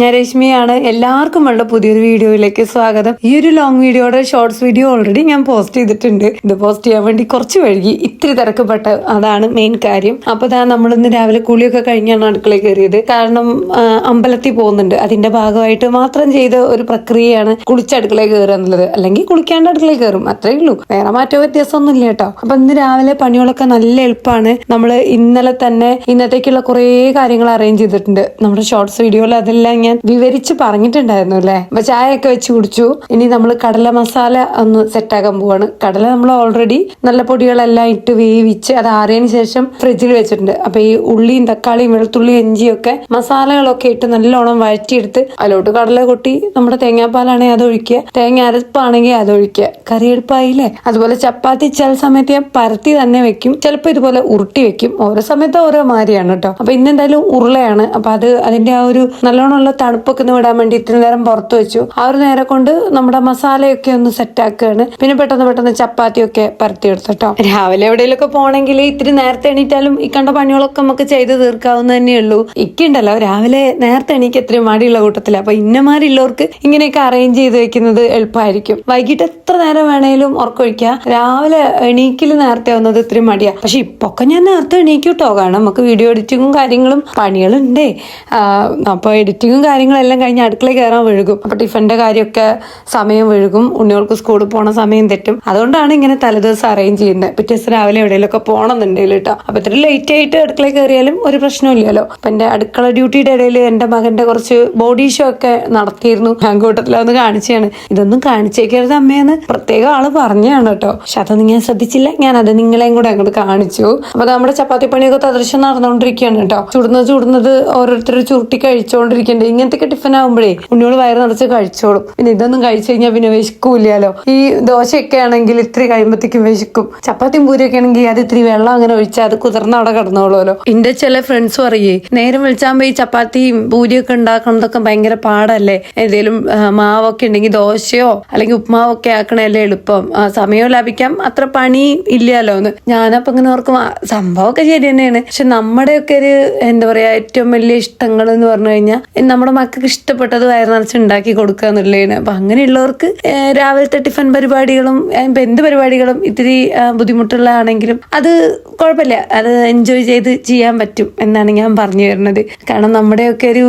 ഞാൻ രശ്മിയാണ്. എല്ലാവർക്കും ഉള്ള പുതിയൊരു വീഡിയോയിലേക്ക് സ്വാഗതം. ഈ ഒരു ലോങ് വീഡിയോയുടെ ഷോർട്സ് വീഡിയോ ഓൾറെഡി ഞാൻ പോസ്റ്റ് ചെയ്തിട്ടുണ്ട്. ഇത് പോസ്റ്റ് ചെയ്യാൻ വേണ്ടി കുറച്ച് വഴുകി ഇത്തിരി തിരക്കപ്പെട്ട അതാണ് മെയിൻ കാര്യം. അപ്പൊ ഇതാ നമ്മൾ ഇന്ന് രാവിലെ കുളിയൊക്കെ കഴിഞ്ഞാണ് അടുക്കളയിൽ കയറിയത്. കാരണം അമ്പലത്തിൽ പോകുന്നുണ്ട്. അതിന്റെ ഭാഗമായിട്ട് മാത്രം ചെയ്ത ഒരു പ്രക്രിയയാണ് കുളിച്ച് അടുക്കളയിൽ കയറുക എന്നുള്ളത്. അല്ലെങ്കിൽ കുളിക്കാണ്ട് അടുക്കളയിൽ കയറും. അത്രേ ഉള്ളൂ. വേറെ മാറ്റോ വ്യത്യാസമൊന്നും ഇല്ല കേട്ടോ. അപ്പൊ ഇന്ന് രാവിലെ പണികളൊക്കെ നല്ല എളുപ്പമാണ്. നമ്മൾ ഇന്നലെ തന്നെ ഇന്നത്തേക്കുള്ള കുറേ കാര്യങ്ങൾ അറേഞ്ച് ചെയ്തിട്ടുണ്ട്. നമ്മുടെ ഷോർട്സ് വീഡിയോയിൽ അതെല്ലാം ഞാൻ വിവരിച്ച് പറഞ്ഞിട്ടുണ്ടായിരുന്നു അല്ലേ? അപ്പൊ ചായയൊക്കെ വെച്ച് കുടിച്ചു. ഇനി നമ്മൾ കടല മസാല ഒന്ന് സെറ്റാക്കാൻ പോവാണ്. കടല നമ്മൾ ഓൾറെഡി നല്ല പൊടികളെല്ലാം ഇട്ട് വേവിച്ച് അത് ആറിയതിനു ശേഷം ഫ്രിഡ്ജിൽ വെച്ചിട്ടുണ്ട്. അപ്പൊ ഈ ഉള്ളിയും തക്കാളിയും വെളുത്തുള്ളിയും ഇഞ്ചിയും ഒക്കെ മസാലകളൊക്കെ ഇട്ട് നല്ലോണം വഴറ്റിയെടുത്ത് അതിലോട്ട് കടല കൊട്ടി നമ്മുടെ തേങ്ങാപ്പാലാണെങ്കിൽ അത് ഒഴിക്കുക. തേങ്ങ അരപ്പാണെങ്കിൽ അത് ഒഴിക്കുക. കറിയെടുപ്പായില്ലേ അതുപോലെ ചപ്പാത്തി ചില സമയത്ത് ഞാൻ പരത്തി തന്നെ വെക്കും. ചിലപ്പോൾ ഇതുപോലെ ഉരുട്ടി വെക്കും. ഓരോ സമയത്ത് ഓരോ മാതിരിയാണ് കേട്ടോ. അപ്പൊ ഇന്ന് എന്തായാലും ഉരുളയാണ്. അപ്പൊ അത് അതിന്റെ ആ ഒരു നല്ലോണമുള്ള തണുപ്പൊക്കെ വിടാൻ വേണ്ടി ഇത്തിരി നേരം പുറത്ത് വെച്ചു. ആ ഒരു നേരം കൊണ്ട് നമ്മുടെ മസാലയൊക്കെ ഒന്ന് സെറ്റ് ആക്കുകയാണ്. പിന്നെ പെട്ടെന്ന് പെട്ടെന്ന് ചപ്പാത്തിയൊക്കെ പരത്തി കേട്ടോ. രാവിലെ എവിടെയെങ്കിലൊക്കെ പോകണമെങ്കിൽ ഇത്തിരി നേരത്തെ എണീറ്റാലും ഈ കണ്ട പണികളൊക്കെ നമുക്ക് ചെയ്ത് തീർക്കാവുന്ന തന്നെയുള്ളൂ ഇക്കുണ്ടല്ലോ രാവിലെ നേരത്തെ എണീക്ക് എത്രയും മടിയുള്ള കൂട്ടത്തിൽ. അപ്പൊ ഇന്നമാരുള്ളവർക്ക് ഇങ്ങനെയൊക്കെ അറേഞ്ച് ചെയ്ത് വെക്കുന്നത് എളുപ്പമായിരിക്കും. വൈകിട്ട് എത്ര നേരം വേണേലും ഉറക്കൊഴിക്കുക. രാവിലെ എണീക്കൽ നേരത്തെ വന്നത് ഇത്രയും മടിയാ. പക്ഷെ ഇപ്പൊക്കെ ഞാൻ നേരത്തെ എണീക്കൂട്ടോ കേട്ടോ. കാരണം നമുക്ക് വീഡിയോ എഡിറ്റിങ്ങും കാര്യങ്ങളും പണികളുണ്ടേ. അപ്പൊ എഡിറ്റിങ്ങും കാര്യങ്ങളെല്ലാം കഴിഞ്ഞ് അടുക്കളയിൽ കയറാൻ വഴുകും. അപ്പോൾ ടിഫിന്റെ കാര്യമൊക്കെ സമയം വഴുകും. ഉണ്ണികൾക്ക് സ്കൂളിൽ പോണ സമയം തെറ്റും. അതുകൊണ്ടാണ് ഇങ്ങനെ തലേദിവസം അറേഞ്ച് ചെയ്യുന്നത് പിറ്റേ ദിവസം രാവിലെ എവിടെയെങ്കിലുമൊക്കെ പോകണമെന്നുണ്ടെങ്കിൽ കേട്ടോ അപ്പോൾ ഇത്ര ലേറ്റ് ആയിട്ട് അടുക്കളയിൽ കയറിയാലും ഒരു പ്രശ്നമില്ലല്ലോ അപ്പം എന്റെ അടുക്കള ഡ്യൂട്ടിയുടെ ഇടയിൽ എന്റെ മകന്റെ കുറച്ച് ബോഡി ഷോ ഒക്കെ നടത്തിയിരുന്നു. ഞാൻ കൂട്ടത്തിലൊന്ന് കാണിച്ചാണ് ഇതൊന്നും കാണിച്ചേക്കരുത് അമ്മയെന്ന് പ്രത്യേകം ആൾ പറഞ്ഞാണ് കേട്ടോ പക്ഷെ അതൊന്നും ഞാൻ ശ്രദ്ധിച്ചില്ല. ഞാൻ അത് നിങ്ങളെയും കൂടെ അങ്ങോട്ട് കാണിച്ചു. അപ്പൊ നമ്മുടെ ചപ്പാത്തി പണിയൊക്കെ തദൃശ്യം നടന്നുകൊണ്ടിരിക്കുകയാണ് കേട്ടോ ചുടുന്നത് ചുടുന്നത് ഓരോരുത്തർ ചുരുട്ടി കഴിച്ചുകൊണ്ടിരിക്കുന്നുണ്ട് ഇങ്ങനത്തെ ടിഫിൻ ആകുമ്പോഴേ ഉണ്ണിയോട് വയറ് നിറച്ച് കഴിച്ചോളും. പിന്നെ ഇതൊന്നും കഴിച്ചു കഴിഞ്ഞാൽ പിന്നെ വിശക്കൂല്ലല്ലോ. ഈ ദോശയൊക്കെ ആണെങ്കിൽ ഇത്ര കഴിയുമ്പോഴത്തേക്കും വിശക്കും. ചപ്പാത്തിയും പൂരിയൊക്കെ ആണെങ്കിൽ അത് ഇത്തിരി വെള്ളം അങ്ങനെ ഒഴിച്ചാൽ അത് കുതിർന്ന് അവിടെ കിടന്നോളുമല്ലോ. എന്റെ ചില ഫ്രണ്ട്സ് പറയേ നേരം വിളിച്ചാകുമ്പോ ഈ ചപ്പാത്തിയും പൂരിയൊക്കെ ഉണ്ടാക്കുന്നതൊക്കെ ഭയങ്കര പാടല്ലേ? ഏതെങ്കിലും മാവൊക്കെ ഉണ്ടെങ്കിൽ ദോശയോ അല്ലെങ്കിൽ ഉപ്മാവൊക്കെ ആക്കണല്ലേ എളുപ്പം. സമയം ലാഭിക്കാം. അത്ര പണി ഇല്ലല്ലോ എന്ന്. ഞാനപ്പോ ഇങ്ങനെ ഓർക്കും സംഭവമൊക്കെ ശരി തന്നെയാണ്. പക്ഷെ നമ്മുടെയൊക്കെ ഒരു എന്താ പറയാ ഏറ്റവും വലിയ ഇഷ്ടങ്ങൾ എന്ന് പറഞ്ഞു കഴിഞ്ഞാൽ നമ്മുടെ മക്കൾക്ക് ഇഷ്ടപ്പെട്ടത് വയറിനിറച്ച് ഉണ്ടാക്കി കൊടുക്കുക എന്നുള്ളതാണ്. അപ്പൊ അങ്ങനെയുള്ളവർക്ക് രാവിലത്തെ ടിഫൻ പരിപാടികളും ഇപ്പൊ എന്ത് പരിപാടികളും ഇത്തിരി ബുദ്ധിമുട്ടുള്ളതാണെങ്കിലും അത് കുഴപ്പമില്ല. അത് എൻജോയ് ചെയ്ത് ചെയ്യാൻ പറ്റും എന്നാണ് ഞാൻ പറഞ്ഞു തരുന്നത് കാരണം നമ്മുടെയൊക്കെ ഒരു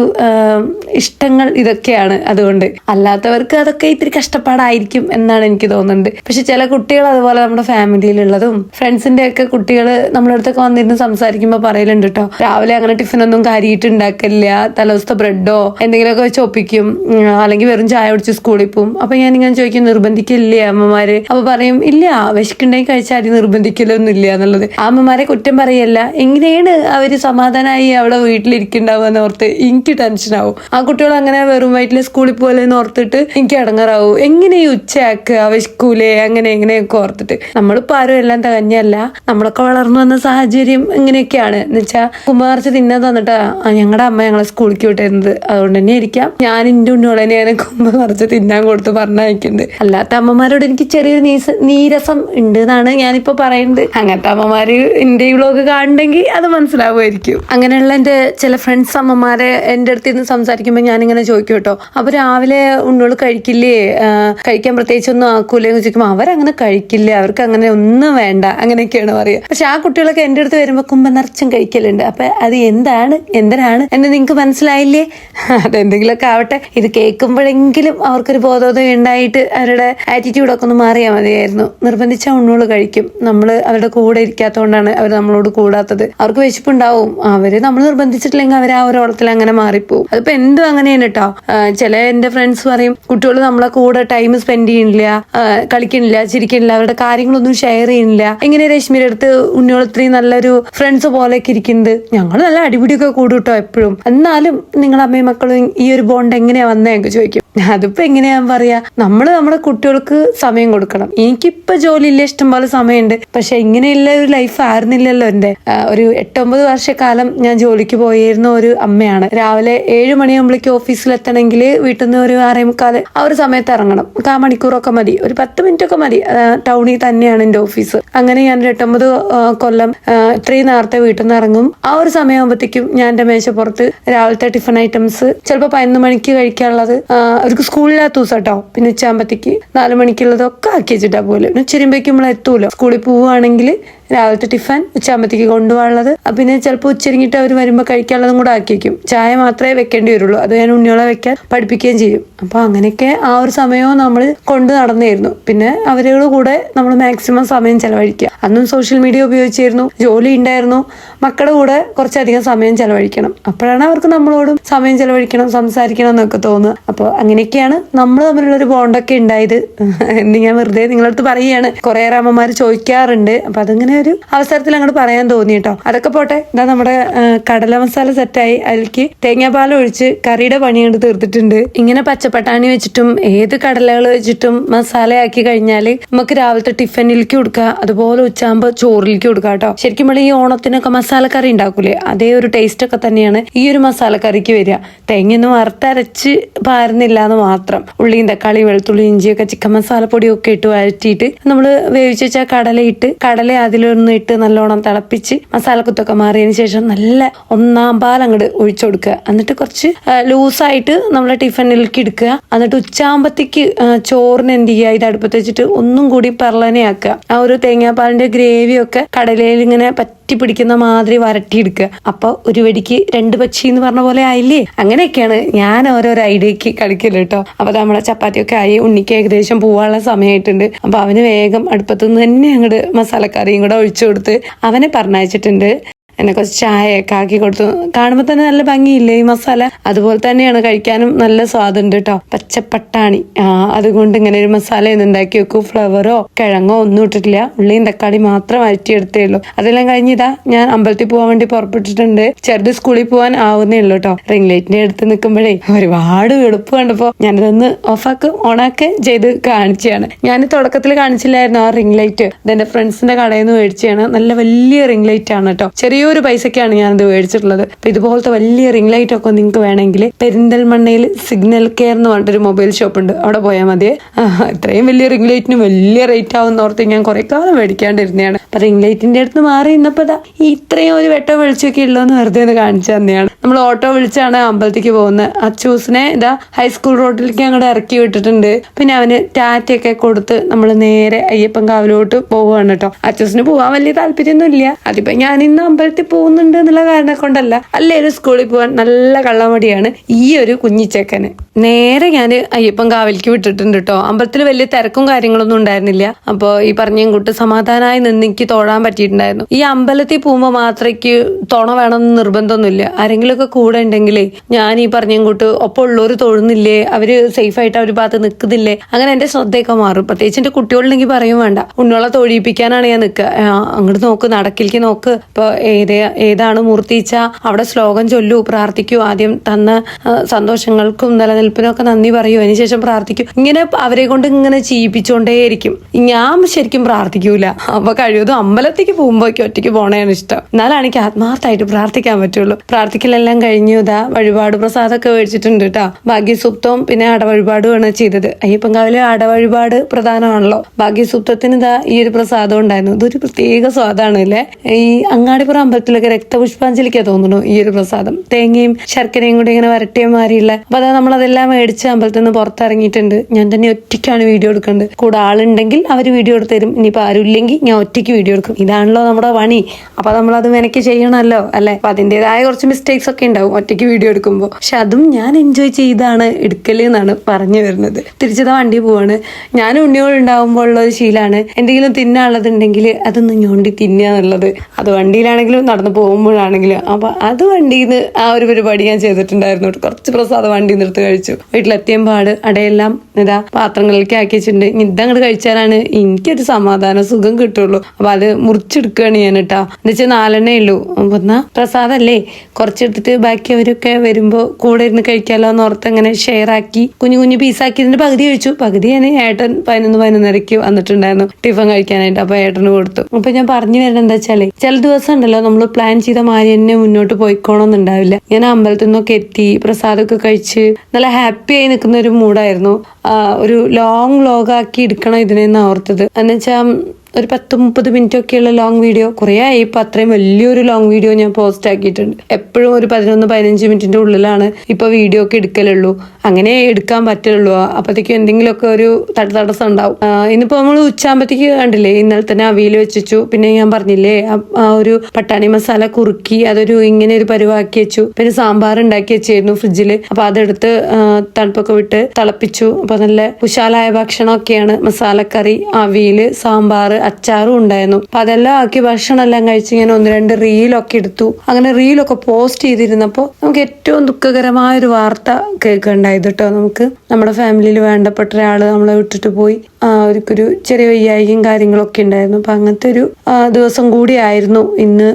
ഇഷ്ടങ്ങൾ ഇതൊക്കെയാണ് അതുകൊണ്ട്. അല്ലാത്തവർക്ക് അതൊക്കെ ഇത്തിരി കഷ്ടപ്പാടായിരിക്കും എന്നാണ് എനിക്ക് തോന്നുന്നത്. പക്ഷെ ചില കുട്ടികൾ അതുപോലെ നമ്മുടെ ഫാമിലിയിലുള്ളതും ഫ്രണ്ട്സിന്റെ ഒക്കെ കുട്ടികൾ നമ്മുടെ അടുത്തൊക്കെ വന്നിരുന്ന് സംസാരിക്കുമ്പോൾ പറയലുണ്ട് കേട്ടോ രാവിലെ അങ്ങനെ ടിഫിനൊന്നും കാര്യമായിട്ട് ഉണ്ടാക്കില്ല തലേദിവസത്തെ ബ്രെഡോ എന്തെങ്കിലുമൊക്കെ വെച്ച് ഒപ്പിക്കും അല്ലെങ്കിൽ വെറും ചായ കുടിച്ച് സ്കൂളിൽ പോകും അപ്പൊ ഞാൻ ഇങ്ങനെ ചോദിക്കും നിർബന്ധിക്കില്ലേ അമ്മമാര്? അപ്പൊ പറയും ഇല്ല വിശക്കുണ്ടെങ്കിൽ കഴിച്ചാൽ ആരും നിർബന്ധിക്കലൊന്നും എന്നുള്ളത്. ആ അമ്മമാരെ കുറ്റം പറയല്ല. എങ്ങനെയാണ് അവർ സമാധാനമായി അവിടെ വീട്ടിലിരിക്കുന്നുണ്ടാവുക എന്ന് ഓർത്ത് എനിക്ക് ടെൻഷനാവും ആ കുട്ടികൾ അങ്ങനെ വെറും വയറ്റിൽ സ്കൂളിൽ പോലെന്ന് ഓർത്തിട്ട് എനിക്ക് ഇടങ്ങറാവും. എങ്ങനെ ഈ ഉച്ചയാക്കുക വിശക്കൂലേ? അങ്ങനെ എങ്ങനെയൊക്കെ ഓർത്തിട്ട്. നമ്മളിപ്പോ ആരും എല്ലാം തികഞ്ഞല്ല. നമ്മളൊക്കെ വളർന്നു വന്ന സാഹചര്യം ഇങ്ങനെയൊക്കെയാണ്. എന്ന് വെച്ചാൽ കുമാർച്ച തിന്നാൻ തന്നിട്ടാ ഞങ്ങളുടെ അമ്മ ഞങ്ങളെ സ്കൂളിലേക്ക് വിട്ടിരുന്നത്. അതുകൊണ്ട് തന്നെ ആയിരിക്കാം ഞാൻ എന്റെ ഉണ്ണിയോളനെ ഞാൻ കുമ്പ നിറച്ച് തിന്നാൻ കൊടുത്ത് പറഞ്ഞയക്കുന്നുണ്ട്. അല്ലാത്ത അമ്മമാരോട് എനിക്ക് ചെറിയൊരു നീസ നീരസം ഉണ്ട് എന്നാണ് ഞാനിപ്പോ പറയുന്നത്. അങ്ങനത്തെ അമ്മമാര് എന്റെ ഈ കാണുന്നെങ്കിൽ അത് മനസ്സിലാവുമായിരിക്കും. അങ്ങനെയുള്ള എന്റെ ചില ഫ്രണ്ട്സ് അമ്മമാരെ എന്റെ അടുത്ത് നിന്ന് സംസാരിക്കുമ്പോൾ ഞാനിങ്ങനെ ചോദിക്കും കേട്ടോ. അപ്പൊ രാവിലെ ഉണ്ണോൾ കഴിക്കില്ലേ? കഴിക്കാൻ പ്രത്യേകിച്ച് ഒന്നും ആക്കൂലേ എന്ന് ചോദിക്കുമ്പോൾ അവരങ്ങനെ കഴിക്കില്ല. അവർക്ക് അങ്ങനെ ഒന്നും വേണ്ട. അങ്ങനെയൊക്കെയാണ് പറയുക. പക്ഷെ ആ കുട്ടികളൊക്കെ എന്റെ അടുത്ത് വരുമ്പോൾ കുമ്പ നിറച്ചും കഴിക്കലുണ്ട്. അപ്പൊ അത് എന്താണ്? എന്തിനാണ്? എന്ന് നിങ്ങൾക്ക് മനസ്സിലായില്ലേ? അതെന്തെങ്കിലുമൊക്കെ ആവട്ടെ. ഇത് കേൾക്കുമ്പോഴെങ്കിലും അവർക്കൊരു ബോധോദയം ഉണ്ടായിട്ട് അവരുടെ ആറ്റിറ്റ്യൂഡൊക്കെ ഒന്ന് മാറിയാൽ മതിയായിരുന്നു. നിർബന്ധിച്ച ഉണ്ണുകൾ കഴിക്കും. നമ്മൾ അവരുടെ കൂടെ ഇരിക്കാത്തതുകൊണ്ടാണ് അവർ നമ്മളോട് കൂടാത്തത്. അവർക്ക് വിശപ്പുണ്ടാവും. അവർ നമ്മൾ നിർബന്ധിച്ചിട്ടില്ലെങ്കിൽ അവർ ആ ഒരു ഓളത്തിൽ അങ്ങനെ മാറിപ്പോവും. അതിപ്പോ എന്തും അങ്ങനെയാണ് കേട്ടോ ചില എന്റെ ഫ്രണ്ട്സ് പറയും കുട്ടികൾ നമ്മളെ കൂടെ ടൈം സ്പെൻഡ് ചെയ്യണില്ല കളിക്കണില്ല ചിരിക്കണില്ല അവരുടെ കാര്യങ്ങളൊന്നും ഷെയർ ചെയ്യണില്ല. ഇങ്ങനെ രശ്മിയുടെ അടുത്ത് ഉണ്ണിയോൾ ഇത്രയും നല്ലൊരു ഫ്രണ്ട്സ് പോലെയൊക്കെ ഇരിക്കുന്നത് ഞങ്ങൾ നല്ല അടിപിടിയൊക്കെ കൂടും കേട്ടോ എപ്പോഴും. എന്നാലും അമ്മയും മക്കളും ഈ ഒരു ബോണ്ട് എങ്ങനെയാ വന്നേ? ചോദിക്കും. അതിപ്പോ എങ്ങനെയാ ഞാൻ പറയാ? നമ്മൾ നമ്മുടെ കുട്ടികൾക്ക് സമയം കൊടുക്കണം. എനിക്കിപ്പോ ജോലി ഇല്ല ഇഷ്ടംപോലെ സമയമുണ്ട്. പക്ഷെ ഇങ്ങനെയുള്ള ഒരു ലൈഫ് ആയിരുന്നില്ലല്ലോ എന്റെ ആ, ഒരു എട്ടൊമ്പത് വർഷക്കാലം ഞാൻ ജോലിക്ക് പോയിരുന്ന ഒരു അമ്മയാണ്. രാവിലെ ഏഴ് മണിയാകുമ്പോഴേക്ക് ഓഫീസിൽ എത്തണമെങ്കിൽ വീട്ടിൽ നിന്ന് ഒരു ആറേ മുക്കാൽ ആ ഒരു സമയത്ത് ഇറങ്ങണം. കാ മണിക്കൂറൊക്കെ മതി. ഒരു പത്ത് മിനിറ്റ് ഒക്കെ മതി ടൗണിൽ തന്നെയാണ് എന്റെ ഓഫീസ്. അങ്ങനെ ഞാൻ ഒരു എട്ടൊമ്പത് കൊല്ലം ഇത്രയും നേരത്തെ വീട്ടിൽ നിന്ന് ഇറങ്ങും. ആ ഒരു സമയമാകുമ്പോഴത്തേക്കും ഞാൻ എന്റെ മേശപ്പുറത്ത് രാവിലത്തെ ടിഫിൻ ഐറ്റംസ് ചിലപ്പോൾ പതിനൊന്ന് മണിക്ക് കഴിക്കാനുള്ളത് അവർക്ക് സ്കൂളില്ലാത്ത ദിവസം കേട്ടോ പിന്നെ ഉച്ചയാകുമ്പോഴത്തേക്ക് നാല് മണിക്കുള്ളതൊക്കെ ആക്കി വെച്ചിട്ടാ പോലെ പിന്നെ ഉച്ചരിയുമ്പോഴേക്കും നമ്മൾ എത്തൂലോ സ്കൂളിൽ പോവുകയാണെങ്കിൽ രാവിലത്തെ ടിഫൻ ഉച്ചയാകുമ്പോഴത്തേക്ക് കൊണ്ടുപോകാനുള്ളത്. പിന്നെ ചിലപ്പോൾ ഉച്ചരിഞ്ഞിട്ട് അവർ വരുമ്പോൾ കഴിക്കാനുള്ളതും കൂടെ ആക്കി വയ്ക്കും ചായ മാത്രമേ വെക്കേണ്ടി വരുള്ളൂ. അത് ഞാൻ ഉണ്ണിയോളെ വെക്കാൻ പഠിപ്പിക്കുകയും ചെയ്യും. അപ്പോൾ അങ്ങനെയൊക്കെ ആ ഒരു സമയവും നമ്മൾ കൊണ്ട് നടന്നായിരുന്നു. പിന്നെ അവരുടെ കൂടെ നമ്മൾ മാക്സിമം സമയം ചെലവഴിക്കുക. അന്നും സോഷ്യൽ മീഡിയ ഉപയോഗിച്ചിരുന്നു ജോലി ഉണ്ടായിരുന്നു മക്കളുടെ കൂടെ കുറച്ചധികം സമയം ചെലവഴിക്കണം. അപ്പോഴാണ് അവർക്ക് നമ്മളോടും സമയം ചെലവഴിക്കണം സംസാരിക്കണം എന്നൊക്കെ തോന്നുക. അപ്പോൾ അങ്ങനെയൊക്കെയാണ് നമ്മൾ തമ്മിലുള്ള ഒരു ബോണ്ടൊക്കെ ഉണ്ടായത് എന്ന് ഞാൻ വെറുതെ നിങ്ങളടുത്ത് പറയുകയാണ്. കുറേ അമ്മമാർ ചോദിക്കാറുണ്ട്. അപ്പം അതിങ്ങനെ ഒരു അവസരത്തിൽ അങ്ങോട്ട് പറയാൻ തോന്നി കേട്ടോ അതൊക്കെ പോട്ടെ ഇതാ നമ്മുടെ കടല മസാല സെറ്റായി അതിലേക്ക് തേങ്ങാപ്പാൽ ഒഴിച്ച് കറിയുടെ പണി കൊണ്ട് തീർത്തിട്ടുണ്ട്. ഇങ്ങനെ പച്ചപ്പട്ടാണി വെച്ചിട്ടും ഏത് കടലകൾ വെച്ചിട്ടും മസാലയാക്കി കഴിഞ്ഞാൽ നമുക്ക് രാവിലത്തെ ടിഫിനിലേക്ക് കൊടുക്കുക അതുപോലെ ഉച്ചാകുമ്പോൾ ചോറിലേക്ക് കൊടുക്കുക കേട്ടോ. ശരിക്കും നമ്മൾ ഈ ഓണത്തിനൊക്കെ മസാലക്കറി ഉണ്ടാക്കൂലേ? അതേ ഒരു ടേസ്റ്റ് ഒക്കെ തന്നെയാണ് ഈ ഒരു മസാലക്കറിക്ക് വരിക. തേങ്ങയൊന്നും വറുത്തരച്ച് പാരുന്നില്ല എന്ന് മാത്രം. ഉള്ളിയും തക്കാളി വെളുത്തുള്ളി ഇഞ്ചിയൊക്കെ ചിക്കൻ മസാലപ്പൊടിയൊക്കെ ഇട്ട് വഴറ്റിയിട്ട് നമ്മൾ വേവിച്ച് വെച്ച കടല ഇട്ട് കടല അതിലൊന്ന് ഇട്ട് നല്ലോണം തിളപ്പിച്ച് മസാലക്കുത്തൊക്കെ മാറിയതിന് ശേഷം നല്ല ഒന്നാം പാൽ അങ്ങോട്ട് ഒഴിച്ചു കൊടുക്കുക. എന്നിട്ട് കുറച്ച് ലൂസായിട്ട് നമ്മൾ ടിഫിനിലേക്ക് എടുക്കുക എന്നിട്ട് ഉച്ചാമ്പത്തേക്ക് ചോറിന് എന്ത് ചെയ്യുക? ഇത് അടുപ്പത്ത് വെച്ചിട്ട് ഒന്നും കൂടി പെർളനെയാക്കുക. ആ ഒരു തേങ്ങാപ്പാലിന്റെ ഗ്രേവിയൊക്കെ കടലയിൽ ഇങ്ങനെ പറ്റി പിടിക്കുന്ന മാതിരി വരട്ടിയെടുക്കുക. അപ്പൊ ഒരു വെടിക്ക് രണ്ട് പക്ഷി എന്ന് പറഞ്ഞ പോലെ ആയില്ലേ? അങ്ങനെയൊക്കെയാണ് ഞാൻ ഓരോരോ ഐഡിയക്ക് കളിക്കൽ കേട്ടോ. അപ്പൊ നമ്മളെ ചപ്പാത്തിയൊക്കെ ആയി ഉണ്ണിക്ക് ഏകദേശം പോവാനുള്ള സമയമായിട്ടുണ്ട്. അപ്പൊ അവന് വേഗം അടുപ്പത്തുനിന്ന് തന്നെ അങ്ങോട്ട് മസാലക്കറിയും കൂടെ ഒഴിച്ചു കൊടുത്ത് അവനെ പറഞ്ഞയച്ചിട്ടുണ്ട്. എന്നെ കുറച്ച് ചായയൊക്കെ ആക്കി കൊടുത്തു. കാണുമ്പോൾ തന്നെ നല്ല ഭംഗിയില്ലേ ഈ മസാല? അതുപോലെ തന്നെയാണ് കഴിക്കാനും നല്ല സ്വാദുണ്ട് കേട്ടോ പച്ചപ്പട്ടാണി. ആ അതുകൊണ്ട് ഇങ്ങനെ ഒരു മസാല ഉണ്ടാക്കി വെക്കൂ. ഫ്ലവറോ കിഴങ്ങോ ഒന്നും ഇട്ടിട്ടില്ല. ഉള്ളിയും തക്കാളി മാത്രം വഴറ്റിയെടുത്തേ ഉള്ളൂ അതെല്ലാം കഴിഞ്ഞിതാ ഞാൻ അമ്പലത്തിൽ പോകാൻ വേണ്ടി പുറപ്പെട്ടിട്ടുണ്ട്. ചെറുത് സ്കൂളിൽ പോകാൻ ആവുന്നേ ഉള്ളൂ കേട്ടോ റിംഗ് ലൈറ്റിന്റെ അടുത്ത് നിൽക്കുമ്പോഴേ ഒരുപാട് വെളുപ്പ് കണ്ടപ്പോ ഞാനിതൊന്ന് ഓഫാക്ക് ഓണാക്ക് ചെയ്ത് കാണിച്ചാണ് ഞാൻ തുടക്കത്തിൽ കാണിച്ചില്ലായിരുന്നു ആ റിംഗ് ലൈറ്റ്. ഇതെന്റെ ഫ്രണ്ട്സിന്റെ കടയിൽ നിന്ന് മേടിച്ചാണ് നല്ല വലിയ റിംഗ് ലൈറ്റ് ആണ് കേട്ടോ ചെറിയൊരു പൈസക്കാണ് ഞാനത് മേടിച്ചിട്ടുള്ളത്. അപ്പൊ ഇതുപോലത്തെ വലിയ റിംഗ് ലൈറ്റ് ഒക്കെ നിങ്ങൾക്ക് വേണമെങ്കിൽ പെരിന്തൽമണ്ണയിൽ സിഗ്നൽ കെയർ എന്ന് പറഞ്ഞിട്ടൊരു മൊബൈൽ ഷോപ്പ് ഉണ്ട്. അവിടെ പോയാൽ മതിയെ ഇത്രയും വലിയ റിംഗ് ലൈറ്റിന് വലിയ റേറ്റ് ആവുന്ന ഓർത്ത് ഞാൻ കുറെ കാലം മേടിക്കാണ്ടിരുന്നതാണ്. അപ്പൊ റിംഗ് ലൈറ്റിന്റെ അടുത്ത് മാറി ഇന്നപ്പോ ദാ ഈ ഇത്രയും ഒരു വെട്ടം വെളിച്ചൊക്കെ ഉള്ളതെന്ന് വെറുതെ ഒന്ന് കാണിച്ചു തന്നെയാണ്. നമ്മൾ ഓട്ടോ വിളിച്ചാണ് അമ്പലത്തേക്ക് പോകുന്നത്. അച്ചൂസിനെ ഇതാ ഹൈസ്കൂൾ റോഡിലേക്ക് അങ്ങോട്ട് ഇറക്കി വിട്ടിട്ടുണ്ട്. പിന്നെ അവന് ടാറ്റയൊക്കെ കൊടുത്ത് നമ്മൾ നേരെ അയ്യപ്പൻ കാവിലോട്ട് പോവുകയാണ് കേട്ടോ. അച്ചൂസിന് പോകാൻ വലിയ താല്പര്യമൊന്നും ഇല്ല അതിപ്പോ ഞാൻ ഇന്ന് അമ്പലത്തിൽ പോകുന്നുണ്ട് എന്നുള്ള കാരണം കൊണ്ടല്ല. അല്ലേലും സ്കൂളിൽ പോകാൻ നല്ല കള്ളമടിയാണ് ഈ ഒരു കുഞ്ഞിച്ചക്കന്. നേരെ ഞാൻ അയ്യപ്പൻ കാവലിക്ക് വിട്ടിട്ടുണ്ട് കേട്ടോ അമ്പലത്തിൽ വലിയ തിരക്കും കാര്യങ്ങളൊന്നും ഉണ്ടായിരുന്നില്ല. അപ്പോൾ ഈ പറഞ്ഞ കൂട്ട് സമാധാനമായി നിന്ന് എനിക്ക് തൊഴാൻ പറ്റിയിട്ടുണ്ടായിരുന്നു. ഈ അമ്പലത്തിൽ പോകുമ്പോൾ മാത്രയ്ക്ക് തുണ വേണമെന്ന് നിർബന്ധമൊന്നുമില്ല. ആരെങ്കിലുമൊക്കെ കൂടെ ഉണ്ടെങ്കിലേ ഞാൻ ഈ പറഞ്ഞ കൂട്ട് ഒപ്പം ഉള്ളവർ തൊഴുന്നില്ലേ? അവർ സേഫ് ആയിട്ട് അവർ ഭാഗത്ത് നിൽക്കുന്നില്ലേ? അങ്ങനെ എന്റെ ശ്രദ്ധയൊക്കെ മാറും. പ്രത്യേകിച്ച് എന്റെ കുട്ടികളുണ്ടെങ്കിൽ പറയും വേണ്ട. ഉണ്ണോളെ തൊഴിയിപ്പിക്കാനാണ് ഞാൻ നിൽക്കുക. അങ്ങോട്ട് നോക്ക് നടക്കിലേക്ക് നോക്ക്. ഇപ്പൊ ഏതേ ഏതാണ് മൂർത്തിച്ച അവിടെ ശ്ലോകം ചൊല്ലു പ്രാർത്ഥിക്കൂ ആദ്യം തന്ന സന്തോഷങ്ങൾക്കും നിലനിൽപ്പിനും ഒക്കെ നന്ദി പറയൂ അതിനുശേഷം പ്രാർത്ഥിക്കൂ. ഇങ്ങനെ അവരെ കൊണ്ട് ഇങ്ങനെ ചെയ്യിപ്പിച്ചുകൊണ്ടേയിരിക്കും ഞാൻ ശരിക്കും പ്രാർത്ഥിക്കൂല. അപ്പൊ കഴിവതും അമ്പലത്തേക്ക് പോകുമ്പോഴേക്കും ഒറ്റയ്ക്ക് പോണേണ് ഇഷ്ടം. എന്നാലാണ് എനിക്ക് ആത്മാർത്ഥമായിട്ട് പ്രാർത്ഥിക്കാൻ പറ്റുള്ളൂ. പ്രാർത്ഥിക്കലെല്ലാം കഴിഞ്ഞു ഇതാ വഴിപാട് പ്രസാദമൊക്കെ മേടിച്ചിട്ടുണ്ട് കേട്ടോ. ഭാഗ്യസൂപ്തവും പിന്നെ അടവഴിപാടുമാണ് ചെയ്തത്. അയ്യപ്പൻകാവിലെ അടവഴിപാട് പ്രധാനമാണല്ലോ. ഭാഗ്യസൂപ്തത്തിന് ഇതാ ഈ ഒരു പ്രസാദം ഉണ്ടായിരുന്നു. ഇതൊരു പ്രത്യേക സ്വാദാണ് അല്ലേ? ഈ അങ്ങാടിപ്പുറം അമ്പലത്തിലൊക്കെ രക്തപുഷ്പാഞ്ജലിക്കാ തോന്നുന്നു ഈ ഒരു പ്രസാദം. തേങ്ങയും ശർക്കരയും കൂടി ഇങ്ങനെ വരട്ടിയ മാറിയുള്ള അപ്പൊ അതാ നമ്മളതെല്ലാം മേടിച്ച് അമ്പലത്തിൽ നിന്ന് പുറത്തിറങ്ങിയിട്ടുണ്ട്. ഞാൻ തന്നെ ഒറ്റയ്ക്കാണ് വീഡിയോ എടുക്കേണ്ടത്. കൂടെ ആളുണ്ടെങ്കിൽ അവർ വീഡിയോ എടുത്ത് തരും. ഇനിയിപ്പോൾ ആരുല്ലെങ്കിൽ ഞാൻ ഒറ്റയ്ക്ക് വീഡിയോ എടുക്കും. ഇതാണല്ലോ നമ്മുടെ പണി. അപ്പൊ നമ്മളത് മെനക്ക് ചെയ്യണമല്ലോ അല്ലെ? അപ്പൊ അതിന്റെതായ കുറച്ച് മിസ്റ്റേക്സ് ഒക്കെ ഉണ്ടാവും ഒറ്റയ്ക്ക് വീഡിയോ എടുക്കുമ്പോൾ പക്ഷെ അതും ഞാൻ എൻജോയ് ചെയ്താണ് എടുക്കൽ എന്നാണ് പറഞ്ഞു വരുന്നത്. തിരിച്ചത് വണ്ടി പോവാണ്. ഞാൻ ഉണ്ണിയോൾ ഉണ്ടാവുമ്പോൾ ഉള്ള ഒരു ശീലാണ്. എന്തെങ്കിലും തിന്നാനുള്ളത് ഉണ്ടെങ്കിൽ അതൊന്ന് ഞോണ്ടി തിന്നുക എന്നുള്ളത് അത് വണ്ടിയിലാണെങ്കിലും നടന്നു പോകുമ്പോഴാണെങ്കിൽ അപ്പൊ അത് വണ്ടിയിൽ നിന്ന് ആ ഒരു പരിപാടി ഞാൻ ചെയ്തിട്ടുണ്ടായിരുന്നു. കുറച്ച് പ്രസാദം വണ്ടി നിർത്തി കഴിച്ചു. വീട്ടിലെത്തിയും പാട് അടയെല്ലാം ഇതാ പാത്രങ്ങളിലേക്ക് ആക്കി വെച്ചിട്ടുണ്ട്. ഇനി ഇതങ്ങോട്ട് കഴിച്ചാലാണ് എനിക്കൊരു സമാധാന സുഖം കിട്ടുള്ളൂ. അപ്പൊ അത് മുറിച്ചെടുക്കുകയാണ് ഞാൻ കേട്ടാ എന്ന് വെച്ചാൽ നാലെണ്ണേ ഉള്ളൂ. അപ്പൊ എന്നാ പ്രസാദല്ലേ? കുറച്ചെടുത്തിട്ട് ബാക്കി അവരൊക്കെ വരുമ്പോ കൂടെ ഇരുന്ന് കഴിക്കാലോ എന്ന് ഓർത്ത് അങ്ങനെ ഷെയർ ആക്കി കുഞ്ഞു കുഞ്ഞു പീസാക്കി ഇതിന്റെ പകുതി കഴിച്ചു. പകുതി ഞാൻ ഏട്ടൻ പതിനൊന്ന് പതിനൊന്നരക്ക് വന്നിട്ടുണ്ടായിരുന്നു ടിഫൻ കഴിക്കാനായിട്ട്. അപ്പൊ ഏട്ടന് കൊടുത്തു. അപ്പൊ ഞാൻ പറഞ്ഞു വരുന്നത് വെച്ചാലേ ചില ദിവസം ഉണ്ടല്ലോ നമ്മൾ പ്ലാൻ ചെയ്ത മാതിരി തന്നെ മുന്നോട്ട് പോയിക്കോണമെന്നുണ്ടാവില്ല ഞാൻ അമ്പലത്തിൽ നിന്നൊക്കെ എത്തി പ്രസാദമൊക്കെ കഴിച്ച് നല്ല ഹാപ്പി ആയി നിൽക്കുന്ന ഒരു മൂഡായിരുന്നു ഒരു ലോങ് ലോഗാക്കി എടുക്കണം ഇതിനെന്ന് ഓർത്തത്. എന്നുവെച്ചാൽ ഒരു പത്ത് മുപ്പത് മിനിറ്റ് ഒക്കെയുള്ള ലോങ് വീഡിയോ കുറേ ആയി. ഇപ്പൊ അത്രയും വലിയൊരു ലോങ് വീഡിയോ ഞാൻ പോസ്റ്റ് ആക്കിയിട്ടുണ്ട്. എപ്പോഴും ഒരു പതിനൊന്ന് പതിനഞ്ച് മിനിറ്റിന്റെ ഉള്ളിലാണ് ഇപ്പൊ വീഡിയോ ഒക്കെ എടുക്കലുള്ളൂ. അങ്ങനെ എടുക്കാൻ പറ്റുള്ളൂ അപ്പത്തേക്കും എന്തെങ്കിലുമൊക്കെ ഒരു തട തടസ്സം ഉണ്ടാവും. ഇന്നിപ്പോ നമ്മൾ ഉച്ചാമ്പത്തേക്ക് കണ്ടില്ലേ? ഇന്നലെ തന്നെ അവിയിൽ വെച്ചു പിന്നെ ഞാൻ പറഞ്ഞില്ലേ ആ- ഒരു പട്ടാണി മസാല കുറുക്കി അതൊരു ഇങ്ങനെ ഒരു പരുവാക്കി വെച്ചു. പിന്നെ സാമ്പാർ ഉണ്ടാക്കി വെച്ചായിരുന്നു ഫ്രിഡ്ജിൽ. അപ്പൊ അതെടുത്ത് തണുപ്പൊക്കെ വിട്ട് തിളപ്പിച്ചു. അപ്പൊ നല്ല കുശാലായ ഭക്ഷണമൊക്കെയാണ് മസാലക്കറി അവിയിൽ സാമ്പാർ അച്ചാറും ഉണ്ടായിരുന്നു. അപ്പൊ അതെല്ലാം ആക്കി ഭക്ഷണം എല്ലാം കഴിച്ച് ഇങ്ങനെ ഒന്ന് രണ്ട് റീലൊക്കെ എടുത്തു. അങ്ങനെ റീലൊക്കെ പോസ്റ്റ് ചെയ്തിരുന്നപ്പോ നമുക്ക് ഏറ്റവും ദുഃഖകരമായ ഒരു വാർത്ത കേൾക്കണ്ടായത് കേട്ടോ നമുക്ക്. നമ്മുടെ ഫാമിലിയിൽ വേണ്ടപ്പെട്ട ഒരാൾ നമ്മളെ വിട്ടിട്ട് പോയി. അവർക്കൊരു ചെറിയ വയ്യായികയും കാര്യങ്ങളൊക്കെ ഉണ്ടായിരുന്നു. അപ്പൊ അങ്ങനത്തെ ഒരു ദിവസം കൂടിയായിരുന്നു ഇന്ന്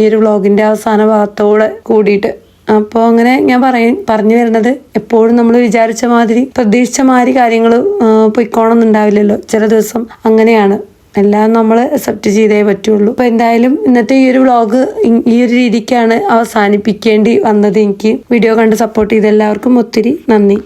ഈ ഒരു വ്ളോഗിന്റെ അവസാന ഭാഗത്തോടെ കൂടിയിട്ട്. അപ്പോൾ അങ്ങനെ ഞാൻ പറയ പറഞ്ഞു വരുന്നത് എപ്പോഴും നമ്മൾ വിചാരിച്ച മാതിരി പ്രതീക്ഷിച്ച മാതിരി കാര്യങ്ങൾ പൊയ്ക്കോണമെന്നുണ്ടാവില്ലല്ലോ ചില ദിവസം അങ്ങനെയാണ്. എല്ലാം നമ്മൾ അക്സെപ്റ്റ് ചെയ്തേ പറ്റുള്ളൂ. അപ്പോൾ എന്തായാലും ഇന്നത്തെ ഈ ഒരു വ്ളോഗ് ഈ ഒരു രീതിക്കാണ് അവസാനിപ്പിക്കേണ്ടി വന്നത്. എനിക്ക് വീഡിയോ കണ്ട് സപ്പോർട്ട് ചെയ്ത എല്ലാവർക്കും ഒത്തിരി നന്ദി.